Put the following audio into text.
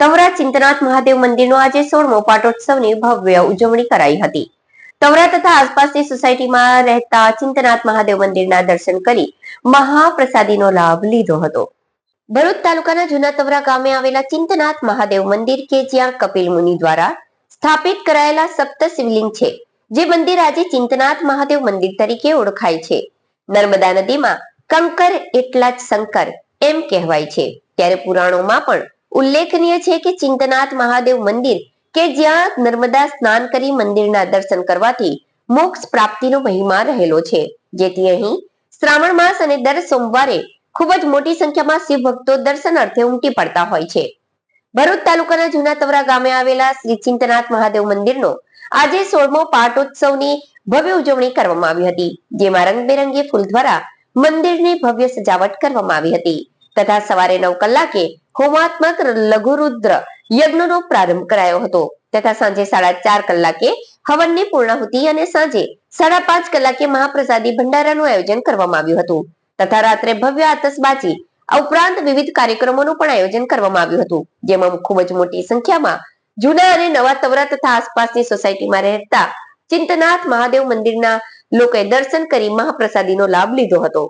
તવરા ચિંતનાથ મહાદેવ મંદિરનો આજે સોળમો પાટોત્સવની ભવ્ય ઉજવણી કરાઈ હતી. તવરા તથા આસપાસની સોસાયટીમાં રહેતા ચિંતનાથ મહાદેવ મંદિરના દર્શન કરી મહાપ્રસાદીનો લાભ લીધો હતો. ભરૂચ તાલુકાના જૂના તવરા ગામે આવેલા ચિંતનાથ મહાદેવ મંદિર કે જ્યાં કપિલ મુનિ દ્વારા સ્થાપિત કરાયેલા સપ્ત શિવલિંગ છે, જે મંદિર આજે ચિંતનાથ મહાદેવ મંદિર તરીકે ઓળખાય છે. નર્મદા નદીમાં કંકર એટલા જ શંકર એમ કહેવાય છે. ત્યારે પુરાણોમાં પણ ઉલ્લેખનીય છે કે ચિંતનાથ મહાદેવ મંદિર કે જ્યાં નર્મદા સ્નાન કરી મંદિરના દર્શન કરવાથી મોક્ષ પ્રાપ્તિનો મહિમા રહેલો છે. જેથી અહીં શ્રાવણ માસ અને દર સોમવારે ખૂબ જ મોટી સંખ્યામાં શિવ ભક્તો દર્શન અર્થે ઉમટી પડતા હોય છે. ભરૂચ તાલુકાના જૂના તવરા ગામે આવેલા શ્રી ચિંતનાથ મહાદેવ મંદિરનો આજે સોળમો પાટોત્સવની ભવ્ય ઉજવણી કરવામાં આવી હતી, જેમાં રંગબેરંગી ફૂલ દ્વારા મંદિરની ભવ્ય સજાવટ કરવામાં આવી હતી. તથા સવારે નવ કલાકે હોમાત્મક લઘુરુદ્ર યજ્ઞનો પ્રારંભ કરાયો હતો. તથા સાંજે સાડા ચાર કલાકે હવનની પૂર્ણાહુતિ અને સાંજે સાડા પાંચ કલાકે મહાપ્રસાદી ભંડારાનું આયોજન કરવામાં આવ્યું હતું. તથા રાત્રે ભવ્ય આતશબાજી, આ ઉપરાંત વિવિધ કાર્યક્રમોનું પણ આયોજન કરવામાં આવ્યું હતું. જેમાં ખૂબ જ મોટી સંખ્યામાં જૂના અને નવા તવરા તથા આસપાસની સોસાયટીમાં રહેતા ચિંતનાથ મહાદેવ મંદિરના લોકોએ દર્શન કરી મહાપ્રસાદીનો લાભ લીધો હતો.